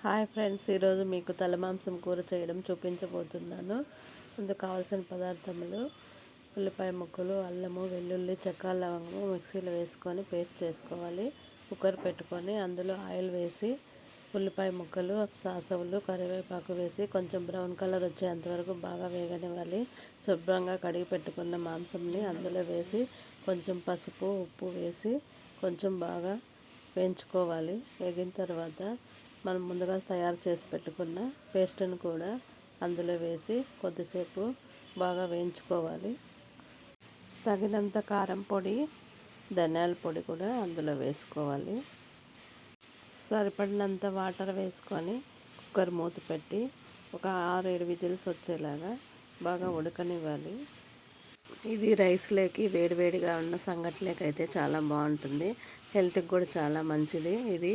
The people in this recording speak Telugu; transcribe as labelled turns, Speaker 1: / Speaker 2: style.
Speaker 1: హాయ్ ఫ్రెండ్స్ ఈరోజు మీకు తలమాంసం కూర చేయడం చూపించబోతున్నాను. అందుకు కావాల్సిన పదార్థములు ఉల్లిపాయ ముక్కలు అల్లము వెల్లుల్లి చెక్క లవంగము మిక్సీలో వేసుకొని పేస్ట్ చేసుకోవాలి. కుక్కర్ పెట్టుకొని అందులో ఆయిల్ వేసి ఉల్లిపాయ ముక్కలు సాసవులు కరివేపాకు వేసి కొంచెం బ్రౌన్ కలర్ వచ్చేంతవరకు బాగా వేగనివ్వాలి. శుభ్రంగా కడిగి పెట్టుకున్న మాంసంని అందులో వేసి కొంచెం పసుపు ఉప్పు వేసి కొంచెం బాగా వేయించుకోవాలి. వేగిన తర్వాత మనం ముందుగా తయారు చేసి పెట్టుకున్న పేస్ట్ని కూడా అందులో వేసి కొద్దిసేపు బాగా వేయించుకోవాలి. తగినంత కారం పొడి ధనియాల పొడి కూడా అందులో వేసుకోవాలి. సరిపడినంత వాటర్ వేసుకొని కుక్కర్ మూత పెట్టి ఒక ఆరు ఏడు విజిల్స్ వచ్చేలాగా బాగా ఉడకనివ్వాలి. ఇది రైస్లోకి వేడివేడిగా ఉన్న సంగట్లేకి అయితే చాలా బాగుంటుంది. హెల్త్కి కూడా చాలా మంచిది. ఇది